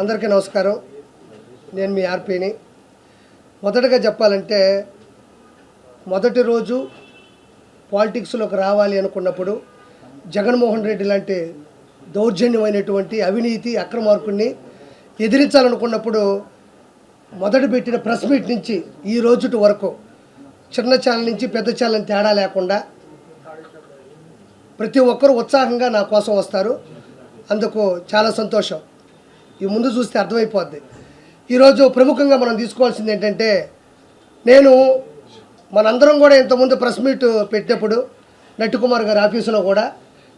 అందరికీ నమస్కారం. నేను మీ ఆర్పీని. మొదటగా చెప్పాలంటే మొదటి రోజు పాలిటిక్స్లోకి రావాలి అనుకున్నప్పుడు జగన్మోహన్ రెడ్డి లాంటి దౌర్జన్యమైనటువంటి అవినీతి అక్రమార్కుడిని ఎదిరించాలనుకున్నప్పుడు మొదట పెట్టిన ప్రెస్ మీట్ నుంచి ఈ రోజుటి వరకు చిన్న ఛానల్ నుంచి పెద్ద ఛానల్ తేడా లేకుండా ప్రతి ఒక్కరూ ఉత్సాహంగా నా కోసం వస్తారు. అందుకు చాలా సంతోషం. ఈ ముందు చూస్తే అర్థమైపోద్ది. ఈరోజు ప్రముఖంగా మనం తీసుకోవాల్సింది ఏంటంటే నేను మనందరం కూడా ఇంతకుముందు ప్రెస్ మీట్ పెట్టినప్పుడు నట్టుకుమార్ గారి ఆఫీసులో కూడా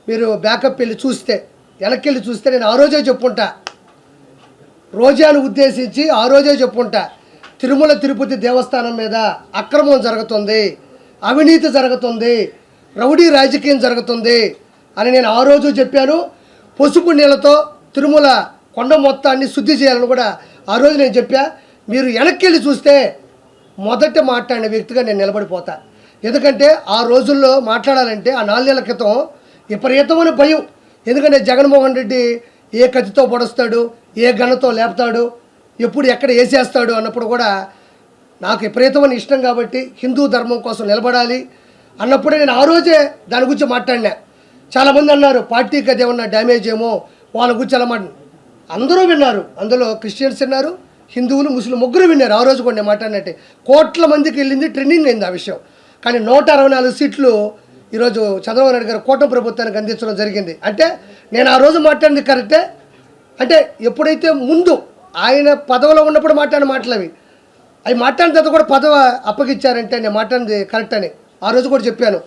మీరు బ్యాకప్ వెళ్ళి చూస్తే వెనక్కి వెళ్ళి చూస్తే నేను ఆ రోజే చెప్పుంటా. రోజాను ఉద్దేశించి ఆ రోజే చెప్పుంటా. తిరుమల తిరుపతి దేవస్థానం మీద అక్రమం జరుగుతుంది అవినీతి జరుగుతుంది రౌడీ రాజకీయం జరుగుతుంది అని నేను ఆ రోజు చెప్పాను. పసుపు నీళ్ళతో తిరుమల కొండ మొత్తాన్ని శుద్ధి చేయాలని కూడా ఆ రోజు నేను చెప్పా. మీరు వెనక్కి వెళ్ళి చూస్తే మొదట మాట్లాడిన వ్యక్తిగా నేను నిలబడిపోతా. ఎందుకంటే ఆ రోజుల్లో మాట్లాడాలంటే ఆ నాలుగేళ్ళ క్రితం విపరీతమైన భయం. ఎందుకంటే జగన్మోహన్ రెడ్డి ఏ కత్తితో పొడుస్తాడు ఏ గన్నతో లేపుతాడు ఎప్పుడు ఎక్కడ వేసేస్తాడు అన్నప్పుడు కూడా నాకు విపరీతమైన ఇష్టం కాబట్టి హిందూ ధర్మం కోసం నిలబడాలి అన్నప్పుడే నేను ఆ రోజే దాని గురించి మాట్లాడినా. చాలామంది అన్నారు పార్టీకి అది ఏమన్నా డ్యామేజ్ ఏమో వాళ్ళ గురించి అలా అందరూ విన్నారు. అందులో క్రిస్టియన్స్ విన్నారు హిందువులు ముస్లిం ముగ్గురు విన్నారు. ఆ రోజు కూడా నేను మాట్లాడినట్టే కోట్ల మందికి వెళ్ళింది ట్రెండింగ్ అయింది ఆ విషయం. కానీ నూట అరవై నాలుగు సీట్లు ఈరోజు చంద్రబాబు నాయుడు గారు కూటమి ప్రభుత్వానికి అందించడం జరిగింది. అంటే నేను ఆ రోజు మాట్లాడింది కరెక్టే? అంటే ఎప్పుడైతే ముందు ఆయన పదవిలో ఉన్నప్పుడు మాట్లాడిన మాటలు అవి అవి మాట్లాడిన తర్వాత కూడా పదవి అప్పగిచ్చారంటే నేను మాట్లాడింది కరెక్ట్ అని. ఆ రోజు కూడా చెప్పాను.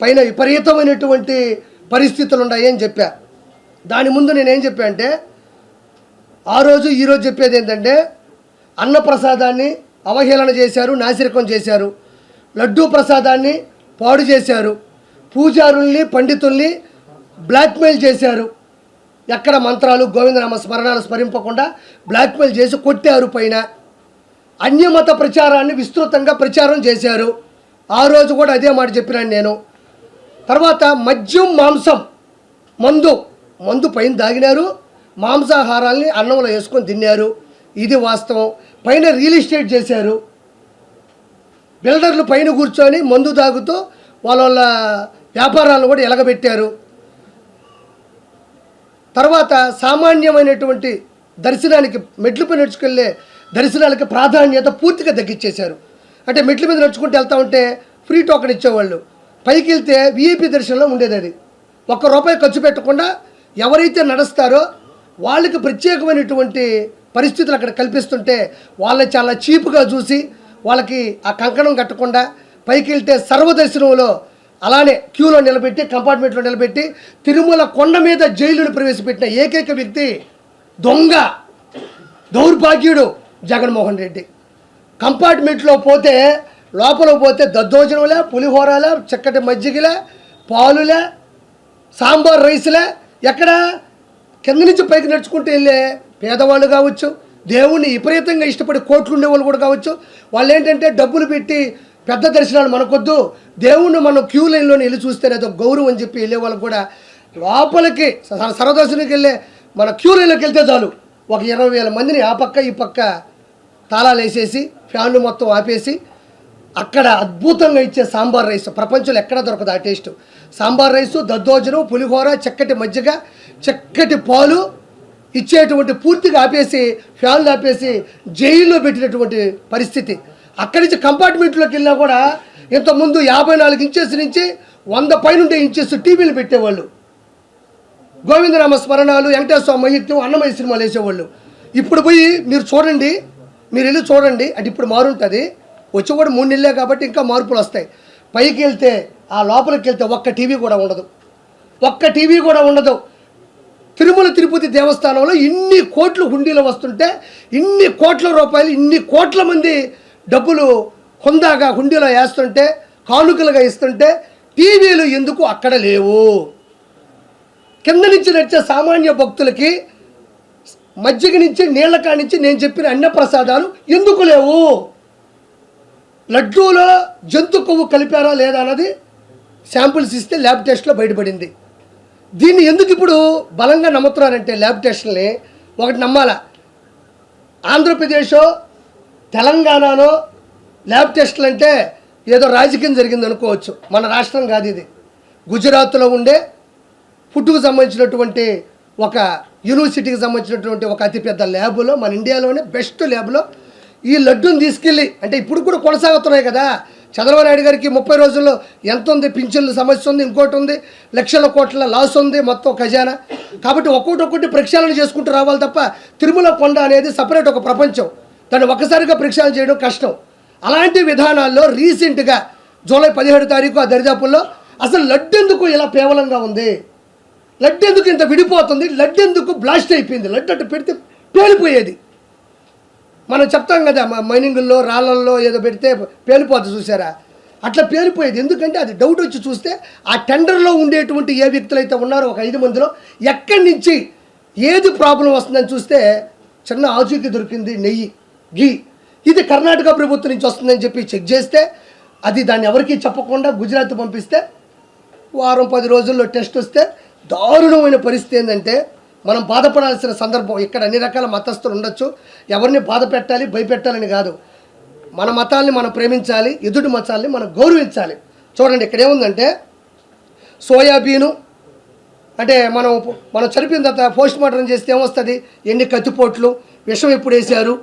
పైన విపరీతమైనటువంటి పరిస్థితులు ఉన్నాయని చెప్పా. దాని ముందు నేనేం చెప్పా అంటే ఆ రోజు ఈరోజు చెప్పేది ఏంటంటే అన్నప్రసాదాన్ని అవహేళన చేశారు నాసిరకం చేశారు. లడ్డూ ప్రసాదాన్ని పాడు చేశారు. పూజారుల్ని పండితుల్ని బ్లాక్మెయిల్ చేశారు. ఎక్కడ మంత్రాలు గోవిందనామ స్మరణాలు స్మరింపకుండా బ్లాక్మెయిల్ చేసి కొట్టారు పైన. అన్యమత ప్రచారాన్ని విస్తృతంగా ప్రచారం చేశారు. ఆ రోజు కూడా అదే మాట చెప్పినాను నేను. తర్వాత మద్యం మాంసం మందు మందు పైన దాగినారు. మాంసాహారాల్ని అన్నంలో వేసుకొని తిన్నారు. ఇది వాస్తవం. పైన రియల్ ఎస్టేట్ చేశారు. బిల్డర్లు పైన కూర్చొని మందు తాగుతూ వాళ్ళ వాళ్ళ వ్యాపారాలను కూడా ఎలగబెట్టారు. తర్వాత సామాన్యమైనటువంటి దర్శనానికి మెట్ల మీద నడుచుకెళ్ళే దర్శనాలకి ప్రాధాన్యత పూర్తిగా తగ్గించేశారు అంటే మెట్ల మీద నడుచుకుంటూ వెళ్తా ఉంటే ఫ్రీ టోకెన్ ఇచ్చేవాళ్ళు. పైకి వెళ్తే విఐపి దర్శనంలో ఉండేది అది. ఒక్క రూపాయి ఖర్చు పెట్టకుండా ఎవరైతే నడుస్తారో వాళ్ళకి ప్రత్యేకమైనటువంటి పరిస్థితులు అక్కడ కల్పిస్తుంటే వాళ్ళని చాలా చీప్గా చూసి వాళ్ళకి ఆ కంకణం కట్టకుండా పైకి వెళ్తే సర్వదర్శనంలో అలానే క్యూలో నిలబెట్టి కంపార్ట్మెంట్లో నిలబెట్టి తిరుమల కొండ మీద జైలును ప్రవేశపెట్టిన ఏకైక వ్యక్తి దొంగ దౌర్భాగ్యుడు జగన్మోహన్ రెడ్డి. కంపార్ట్మెంట్లో పోతే లోపల పోతే దద్దోజనంలే పులిహోరలే చక్కటి మజ్జిగలే పాలులే సాంబార్ రైస్లే ఎక్కడ కింద నుంచి పైకి నడుచుకుంటూ వెళ్ళే పేదవాళ్ళు కావచ్చు దేవుణ్ణి విపరీతంగా ఇష్టపడి కోట్లు ఉండేవాళ్ళు కూడా కావచ్చు వాళ్ళు ఏంటంటే డబ్బులు పెట్టి పెద్ద దర్శనాలు మనకొద్దు దేవుణ్ణి మనం క్యూ లైన్లో వెళ్ళి చూస్తే అదొక గౌరవం అని చెప్పి వెళ్ళే వాళ్ళకి కూడా లోపలికి స- వెళ్ళే మన క్యూ లైన్లోకి వెళ్తే చాలు. ఒక ఇరవై వేల మందిని ఆ పక్క ఈ పక్క తాళాలు వేసేసి ఫ్యాన్లు మొత్తం ఆపేసి అక్కడ అద్భుతంగా ఇచ్చే సాంబార్ రైస్. ప్రపంచంలో ఎక్కడ దొరకదు ఆ టేస్ట్. సాంబార్ రైసు దద్దోజనం పులిహోర చక్కటి మజ్జిగ చక్కటి పాలు ఇచ్చేటువంటి పూర్తిగా ఆపేసి ఫ్యాన్లు ఆపేసి జైల్లో పెట్టినటువంటి పరిస్థితి. అక్కడి నుంచి కంపార్ట్మెంట్లోకి వెళ్ళినా కూడా ఇంతకుముందు యాభై నాలుగు ఇంచెస్ నుంచి వంద పైనుండే ఇంచెస్ టీవీలు పెట్టేవాళ్ళు. గోవిందరామ స్మరణాలు వెంకటేశ్వర మహిత్యం అన్నమయ్య సినిమాలు వేసేవాళ్ళు. ఇప్పుడు పోయి మీరు చూడండి మీరు వెళ్ళి చూడండి అంటే ఇప్పుడు మారుంటుంది. వచ్చి కూడా మూడు నెలలే కాబట్టి ఇంకా మార్పులు వస్తాయి. పైకి వెళ్తే ఆ లోపలికి వెళ్తే ఒక్క టీవీ కూడా ఉండదు. ఒక్క టీవీ కూడా ఉండదు. తిరుమల తిరుపతి దేవస్థానంలో ఇన్ని కోట్లు హుండీలు వస్తుంటే ఇన్ని కోట్ల రూపాయలు ఇన్ని కోట్ల మంది డబ్బులు హుందాగా హుండీలో వేస్తుంటే కానుకలుగా ఇస్తుంటే టీవీలు ఎందుకు అక్కడ లేవు? కింద నుంచి నడిచే సామాన్య భక్తులకి మజ్జిగ నుంచి నీళ్ళ కానించి నేను చెప్పిన అన్న ప్రసాదాలు ఎందుకు లేవు? లడ్డూలో జంతు కొవ్వు కలిపారా లేదా అన్నది శాంపుల్స్ ఇస్తే ల్యాబ్ టెస్ట్లో బయటపడింది. దీన్ని ఎందుకు ఇప్పుడు బలంగా నమ్ముతున్నారంటే ల్యాబ్ టెస్ట్ని ఒకటి నమ్మాలా? ఆంధ్రప్రదేశో తెలంగాణలో ల్యాబ్ టెస్ట్లు అంటే ఏదో రాజకీయం జరిగింది అనుకోవచ్చు. మన రాష్ట్రం కాదు ఇది. గుజరాత్లో ఉండే ఫుడ్కు సంబంధించినటువంటి ఒక యూనివర్సిటీకి సంబంధించినటువంటి ఒక అతిపెద్ద ల్యాబ్లో మన ఇండియాలోనే బెస్ట్ ల్యాబ్లో ఈ లడ్డూని తీసుకెళ్ళి అంటే ఇప్పుడు కూడా కొనసాగుతున్నాయి కదా. చంద్రబాబు నాయుడు గారికి ముప్పై రోజుల్లో ఎంత ఉంది? పింఛన్ల సమస్య ఉంది ఇంకోటి ఉంది. లక్షల కోట్ల లాస్ ఉంది మొత్తం ఖజానా. కాబట్టి ఒక్కొక్కటి ఒక్కటి ప్రక్షాళన చేసుకుంటూ రావాలి తప్ప తిరుమల కొండ అనేది సపరేట్ ఒక ప్రపంచం. దాన్ని ఒక్కసారిగా ప్రక్షాళన చేయడం కష్టం. అలాంటి విధానాల్లో రీసెంట్గా జూలై పదిహేడు తారీఖు ఆ దరిదాపుల్లో అసలు లడ్డు ఎందుకు ఇలా పేవలంగా ఉంది? లడ్డు ఎందుకు ఇంత విడిపోతుంది? లడ్డు ఎందుకు బ్లాస్ట్ అయిపోయింది? లడ్డు అట్టు పెడితే పేలిపోయేది. మనం చెప్తాం కదా మైనింగుల్లో రాళ్ళల్లో ఏదో పెడితే పేలిపోద్ది చూసారా? అట్లా పేలిపోయేది. ఎందుకంటే అది డౌట్ వచ్చి చూస్తే ఆ టెండర్లో ఉండేటువంటి ఏ వ్యక్తులు అయితే ఉన్నారో ఒక ఐదు మందిలో ఎక్కడి నుంచి ఏది ప్రాబ్లం వస్తుందని చూస్తే చిన్న ఆచూకీ దొరికింది నెయ్యి గీ. ఇది కర్ణాటక ప్రభుత్వం నుంచి వస్తుందని చెప్పి చెక్ చేస్తే అది దాన్ని ఎవరికీ చెప్పకుండా గుజరాత్ పంపిస్తే వారం పది రోజుల్లో టెస్ట్ వస్తే దారుణమైన పరిస్థితి ఏంటంటే మనం బాధపడాల్సిన సందర్భం ఇక్కడ అన్ని రకాల మతస్థులు ఉండొచ్చు. ఎవరిని బాధ పెట్టాలి భయపెట్టాలని కాదు. మన మతాల్ని మనం ప్రేమించాలి ఎదుటి మతాల్ని మనం గౌరవించాలి. చూడండి ఇక్కడ ఏముందంటే సోయాబీను అంటే మనం మనం చనిపోయిన తర్వాత పోస్ట్ మార్టం చేస్తే ఏమొస్తుంది? ఎన్ని కత్తిపోట్లు విషం ఎప్పుడు వేశారు?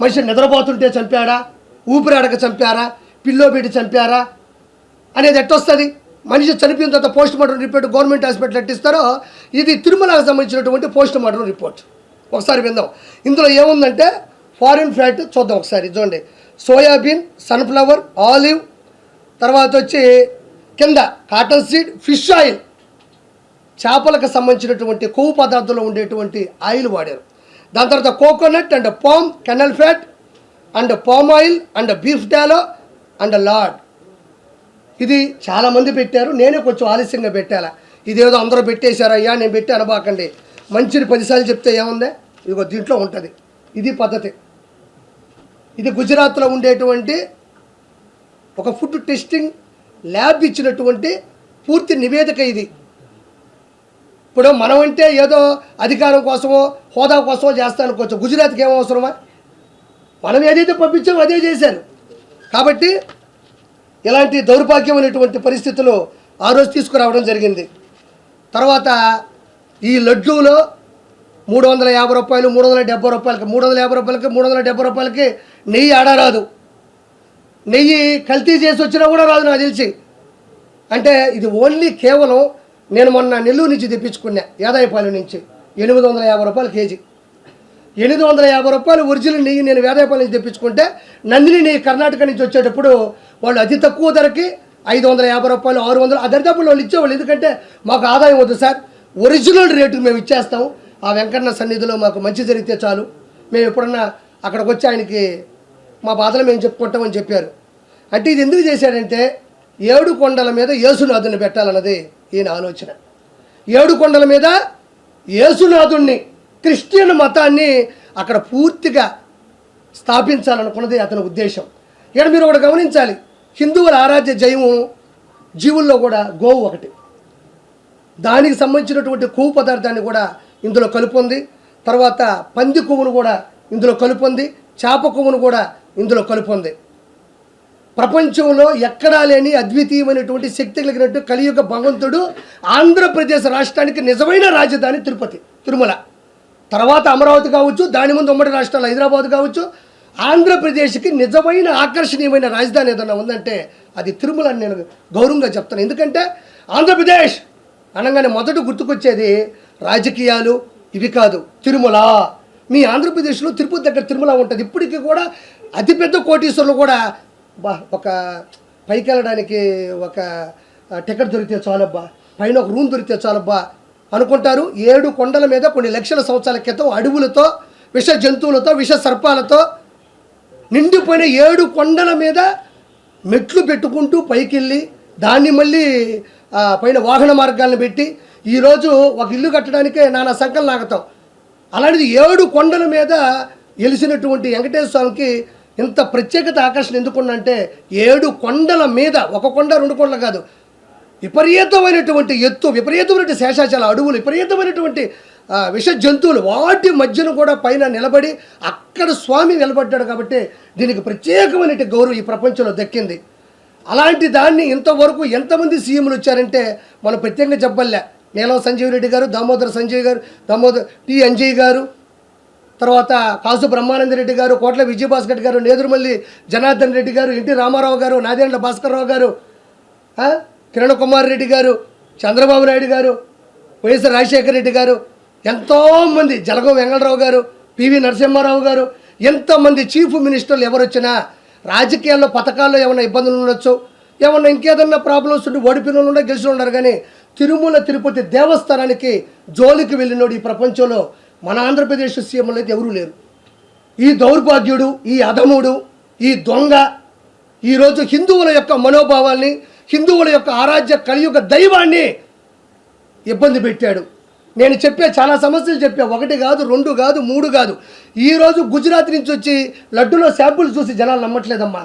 మనిషి నిద్రపోతుంటే చంపాడా? ఊపిరాడక చంపారా? పిల్లో పెట్టి చంపారా? అనేది ఎట్టొస్తుంది? మనిషి చనిపోయిన తర్వాత post mortem report government hospital ఎట్టిస్తారో ఇది తిరుమలకు సంబంధించినటువంటి పోస్ట్ మార్టం రిపోర్ట్. ఒకసారి విందాం. ఇందులో ఏముందంటే ఫారిన్ ఫ్యాట్ చూద్దాం ఒకసారి. చూడండి సోయాబీన్ సన్ఫ్లవర్ ఆలివ్ తర్వాత వచ్చి కింద కాటన్ సీడ్ ఫిష్ ఆయిల్. చేపలకు సంబంధించినటువంటి కొవ్వు పదార్థంలో ఉండేటువంటి ఆయిల్ వాడారు. దాని తర్వాత coconut and palm kernel fat and palm oil and beef tallow and lard. ఇది చాలామంది పెట్టారు. నేనే కొంచెం ఆలస్యంగా పెట్టాలా? ఇదేదో అందరూ పెట్టేశారయ్యా నేను పెట్టి అనబాకండి. మంచిని పదిసార్లు చెప్తే ఏముంది? ఇదిగో దీంట్లో ఉంటుంది. ఇది పద్ధతి. ఇది గుజరాత్లో ఉండేటువంటి ఒక ఫుడ్ టెస్టింగ్ ల్యాబ్ ఇచ్చినటువంటి పూర్తి నివేదిక ఇది. ఇప్పుడు మనం అంటే ఏదో అధికారం కోసమో హోదా కోసమో చేస్తాను అనుకోవచ్చు. గుజరాత్కి ఏం అవసరమా? మనం ఏదైతే పంపించామో అదే చేశారు. కాబట్టి ఇలాంటి దౌర్భాగ్యమైనటువంటి పరిస్థితులు ఆ రోజు తీసుకురావడం జరిగింది. తర్వాత ఈ లడ్డూలో మూడు వందల యాభై రూపాయలు మూడు వందల డెబ్బై రూపాయలకి మూడు వందల యాభై రూపాయలకి మూడు వందల డెబ్బై రూపాయలకి నెయ్యి ఆడరాదు. నెయ్యి కల్తీ చేసి వచ్చినా కూడా రాదు నాకు తెలిసి. అంటే ఇది ఓన్లీ కేవలం నేను మొన్న నెల్లూరు నుంచి తెప్పించుకున్నా యాదాయపాలెం నుంచి. ఎనిమిది వందల యాభై రూపాయలు కేజీ. ఎనిమిది వందల యాభై రూపాయలు ఒరిజినల్ నెయ్యి నేను వేదాయపాలెం నుంచి తెప్పించుకుంటే నందిని నెయ్యి కర్ణాటక నుంచి వచ్చేటప్పుడు వాళ్ళు అతి తక్కువ ధరకి ఐదు వందల యాభై రూపాయలు ఆరు వందలు ఆ దరిదాపుల్లో వాళ్ళు ఇచ్చేవాళ్ళు. ఎందుకంటే మాకు ఆదాయం వద్దు సార్. ఒరిజినల్ రేటు మేము ఇచ్చేస్తాం. ఆ వెంకన్న సన్నిధిలో మాకు మంచి జరిగితే చాలు. మేము ఎప్పుడన్నా అక్కడికి వచ్చి ఆయనకి మా బాధలు మేము చెప్పుకుంటామని చెప్పారు. అంటే ఇది ఎందుకు చేశాడంటే ఏడు కొండల మీద యేసునాథుని పెట్టాలన్నది ఈయన ఆలోచన. ఏడు కొండల మీద యేసునాథుణ్ణి క్రిస్టియన్ మతాన్ని అక్కడ పూర్తిగా స్థాపించాలనుకున్నది అతని ఉద్దేశం. ఇక్కడ మీరు ఒకటి గమనించాలి. హిందువుల ఆరాధ్య జయము జీవుల్లో కూడా గోవు ఒకటి. దానికి సంబంధించినటువంటి కొవ్వు పదార్థాన్ని కూడా ఇందులో కలుపుంది తర్వాత పంది కొవ్వును కూడా ఇందులో కలుపుంది చేప కొవ్వును కూడా ఇందులో కలుపుంది. ప్రపంచంలో ఎక్కడా లేని అద్వితీయమైనటువంటి శక్తి కలిగినట్టు కలియుగ భగవంతుడు ఆంధ్రప్రదేశ్ రాష్ట్రానికి నిజమైన రాజధాని తిరుపతి తిరుమల. తర్వాత అమరావతి కావచ్చు దాని ముందు ఉమ్మడి రాష్ట్రాలు హైదరాబాద్ కావచ్చు ఆంధ్రప్రదేశ్కి నిజమైన ఆకర్షణీయమైన రాజధాని ఏదైనా ఉందంటే అది తిరుమల అని నేను గౌరవంగా చెప్తాను. ఎందుకంటే ఆంధ్రప్రదేశ్ అనగానే మొదట గుర్తుకొచ్చేది రాజకీయాలు ఇవి కాదు తిరుమల. మీ ఆంధ్రప్రదేశ్లో తిరుపతి దగ్గర తిరుమల ఉంటుంది. ఇప్పటికీ కూడా అతిపెద్ద కోటీశ్వరులు కూడా బా ఒక పైకి వెళ్ళడానికి ఒక టికెట్ దొరికితే చాలబ్బా పైన ఒక రూమ్ దొరికితే చాలబ్బా అనుకుంటారు. ఏడు కొండల మీద కొన్ని లక్షల సంవత్సరాల క్రితం అడవులతో విష జంతువులతో విష సర్పాలతో నిండిపోయిన ఏడు కొండల మీద మెట్లు పెట్టుకుంటూ పైకి వెళ్ళి దాన్ని మళ్ళీ పైన వాహన మార్గాలను పెట్టి ఈరోజు ఒక ఇల్లు కట్టడానికే నానా సంకలు నాగతాం అలాంటిది ఏడు కొండల మీద వెలిసినటువంటి వెంకటేశ్వర స్వామికి ఇంత ప్రత్యేకత ఆకర్షణ ఎందుకుందంటే ఏడు కొండల మీద ఒక కొండ రెండు కొండలు కాదు విపరీతమైనటువంటి ఎత్తు విపరీతమైనటువంటి శేషాచల అడవులు విపరీతమైనటువంటి విష జంతువులు వాటి మధ్యన కూడా పైన నిలబడి అక్కడ స్వామి నిలబడ్డాడు కాబట్టి దీనికి ప్రత్యేకమైన గౌరవం ఈ ప్రపంచంలో దక్కింది. అలాంటి దాన్ని ఇంతవరకు ఎంతమంది సీఎంలు వచ్చారంటే మనం ప్రత్యేకంగా చెప్పలే. నీలం సంజీవ్ రెడ్డి గారు దామోదర్ సంజయ్ గారు దామోదర్ టి అంజయ్ గారు తర్వాత కాసు బ్రహ్మానంద రెడ్డి గారు కోట్ల విజయభాస్కర్ గారు నేదురుమల్లి జనార్దన్ రెడ్డి గారు ఎన్టీ రామారావు గారు నాదేండ్ల భాస్కర్రావు గారు కిరణ్ కుమార్ రెడ్డి గారు చంద్రబాబు నాయుడు గారు వైఎస్ రాజశేఖర రెడ్డి గారు ఎంతోమంది జలగో వెంగళరావు గారు పివి నరసింహారావు గారు ఎంతమంది చీఫ్ మినిస్టర్లు ఎవరు వచ్చినా రాజకీయాల్లో పథకాల్లో ఏమైనా ఇబ్బందులు ఉండొచ్చు ఏమన్నా ఇంకేదన్నా ప్రాబ్లమ్స్ ఉండి ఓడిపోయిన వాళ్ళు ఉన్నా గెలిచిన ఉన్నారు కానీ తిరుమల తిరుపతి దేవస్థానానికి జోలికి వెళ్ళినోడు ఈ ప్రపంచంలో మన ఆంధ్రప్రదేశ్ సీఎంలు అయితే ఎవరూ లేరు. ఈ దౌర్భాగ్యుడు ఈ అధముడు ఈ దొంగ ఈరోజు హిందువుల యొక్క మనోభావాల్ని హిందువుల యొక్క ఆరాధ్య కలియుగ దైవాన్ని ఇబ్బంది పెట్టాడు. నేను చెప్పే చాలా సమస్యలు చెప్పా. ఒకటి కాదు రెండు కాదు మూడు కాదు. ఈరోజు గుజరాత్ నుంచి వచ్చి లడ్డూలో శాంపుల్ చూసి జనాలు నమ్మట్లేదమ్మా.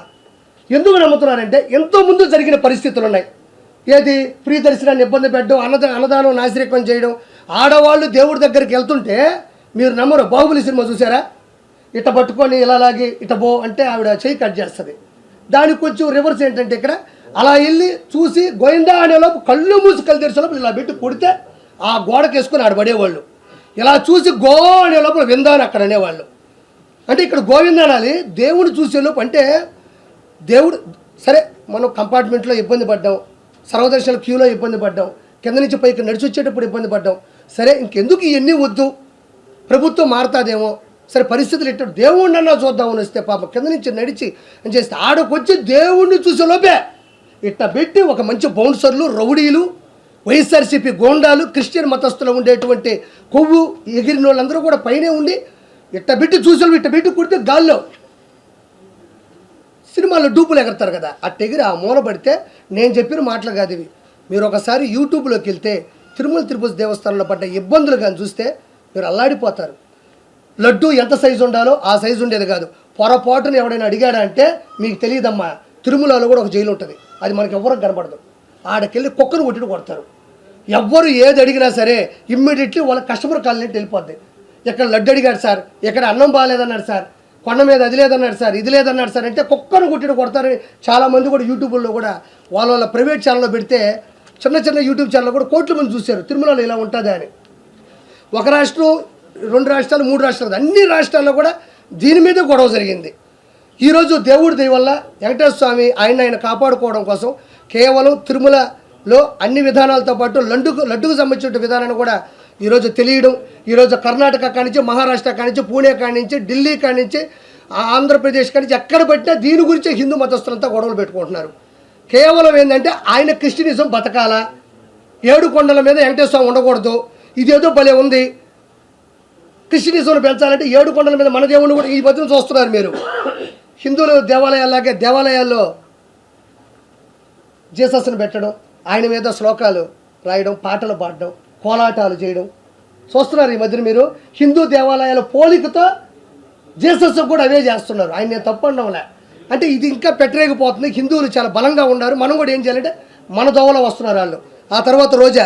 ఎందుకు నమ్ముతున్నారంటే ఎంతో ముందు జరిగిన పరిస్థితులు ఉన్నాయి ఏది? ఫ్రీ దర్శనాన్ని ఇబ్బంది పెట్టడం అన్నద అన్నదానం నాశరికం చేయడం. ఆడవాళ్ళు దేవుడి దగ్గరికి వెళ్తుంటే మీరు నమ్మరు. బాహుబలి సినిమా చూసారా? ఇట పట్టుకొని ఇలా లాగి ఇట పో అంటే ఆవిడ చేయి కట్ చేస్తుంది. దానికి కొంచెం రివర్స్ ఏంటంటే ఇక్కడ అలా వెళ్ళి చూసి గోయిందా అనేలోపు కళ్ళు మూసి కళ్ళు తెరిచేలోపు ఇలా పెట్టి కొడితే ఆ గోడకి వేసుకుని ఆడ పడేవాళ్ళు. ఇలా చూసి గో అనే లోపల విందాను అక్కడ అనేవాళ్ళు. అంటే ఇక్కడ గోవింద అనాలి దేవుడు చూసేలోపు అంటే దేవుడు సరే మనం కంపార్ట్మెంట్లో ఇబ్బంది పడ్డాం సర్వదర్శన క్యూలో ఇబ్బంది పడ్డాం కింద నుంచి పైకి నడిచి వచ్చేటప్పుడు ఇబ్బంది పడ్డాం. సరే ఇంకెందుకు ఇవన్నీ వద్దు? ప్రభుత్వం మారుతాదేమో? సరే పరిస్థితులు ఇట్టాడు. దేవుణ్ణి అన్నా చూద్దామని వస్తే పాప కింద నుంచి నడిచి అని చేస్తే ఆడకొచ్చి దేవుణ్ణి చూసే లోపే. ఇట్ట పెట్టి ఒక మంచి బౌన్సర్లు రౌడీలు వైఎస్ఆర్సీపీ గోండాలు క్రిస్టియన్ మతస్థులు ఉండేటువంటి కొవ్వు ఎగిరిన వాళ్ళందరూ కూడా పైనే ఉండి ఇట్ట పెట్టి చూసే ఇట్ట పెట్టి కుడితే గాల్లో. సినిమాలో డూపులు ఎగరతారు కదా అట్ట ఎగిరి ఆ మూల పడితే నేను చెప్పిన మాటలు కాదు ఇవి. మీరు ఒకసారి యూట్యూబ్లోకి వెళ్తే తిరుమల తిరుపతి దేవస్థానంలో పడ్డ ఇబ్బందులు కానీ చూస్తే మీరు అల్లాడిపోతారు. లడ్డు ఎంత సైజు ఉండాలో ఆ సైజు ఉండేది కాదు. పొరపాటున ఎవడైనా అడిగాడా అంటే మీకు తెలియదమ్మా తిరుమలలో కూడా ఒక జైలు ఉంటుంది. అది మనకి ఎవరికి కనపడదు. ఆడకెళ్ళి కుక్కను కొట్టిన కొడతారు. ఎవ్వరు ఏది అడిగినా సరే ఇమ్మీడియట్లీ వాళ్ళ కస్టమర్ కాలనీ వెళ్ళిపోద్ది. ఇక్కడ లడ్డు అడిగాడు సార్ ఇక్కడ అన్నం బాగాలేదన్నాడు సార్ కొండ మీద అది లేదన్నాడు సార్ ఇది లేదన్నాడు సార్ అంటే కుక్కను కొట్టిన కొడతారని చాలామంది కూడా యూట్యూబ్లో కూడా వాళ్ళ వాళ్ళ ప్రైవేట్ ఛానల్లో పెడితే చిన్న చిన్న యూట్యూబ్ ఛానల్ కూడా కోట్ల మంది చూశారు. తిరుమలలో ఇలా ఉంటుంది అని. ఒక రాష్ట్రం రెండు రాష్ట్రాలు మూడు రాష్ట్రాలు అన్ని రాష్ట్రాల్లో కూడా దీని మీదే గొడవ జరిగింది. ఈరోజు దేవుడి దయ వల్ల వెంకటేశ్వర స్వామి ఆయన ఆయన కాపాడుకోవడం కోసం కేవలం తిరుమల లో అన్ని విధానాలతో పాటు లడ్డుకు లడ్డుకు సంబంధించిన విధానాన్ని కూడా ఈరోజు తెలియడం ఈరోజు కర్ణాటక కానించి మహారాష్ట్ర కానించి పూణే కానించి ఢిల్లీ కానించి ఆంధ్రప్రదేశ్ కానించి ఎక్కడ పెట్టినా దీని గురించి హిందూ మతస్థులంతా గొడవలు పెట్టుకుంటున్నారు. కేవలం ఏంటంటే ఆయన క్రిస్టియనిజం బతకాలా ఏడు కొండల మీద వెంకటేశ్వరం ఉండకూడదు ఇదేదో భలే ఉంది. క్రిస్టియనిజంను పెంచాలంటే ఏడు కొండల మీద మన దేవుని కూడా ఈ మధ్యన చూస్తున్నారు మీరు. హిందువుల దేవాలయాల్లాగే దేవాలయాల్లో జీసస్ని పెట్టడం ఆయన మీద శ్లోకాలు రాయడం పాటలు పాడడం కోలాటాలు చేయడం. చూస్తున్నారు ఈ మధ్యన మీరు? హిందూ దేవాలయాల పోలికతో జీసస్ కూడా అవే చేస్తున్నారు. ఆయన నేను తప్పండంలే అంటే ఇది ఇంకా పెట్టరేగిపోతుంది. హిందువులు చాలా బలంగా ఉన్నారు. మనం కూడా ఏం చేయాలంటే మన దోవలో వస్తున్నారు వాళ్ళు. ఆ తర్వాత రోజా.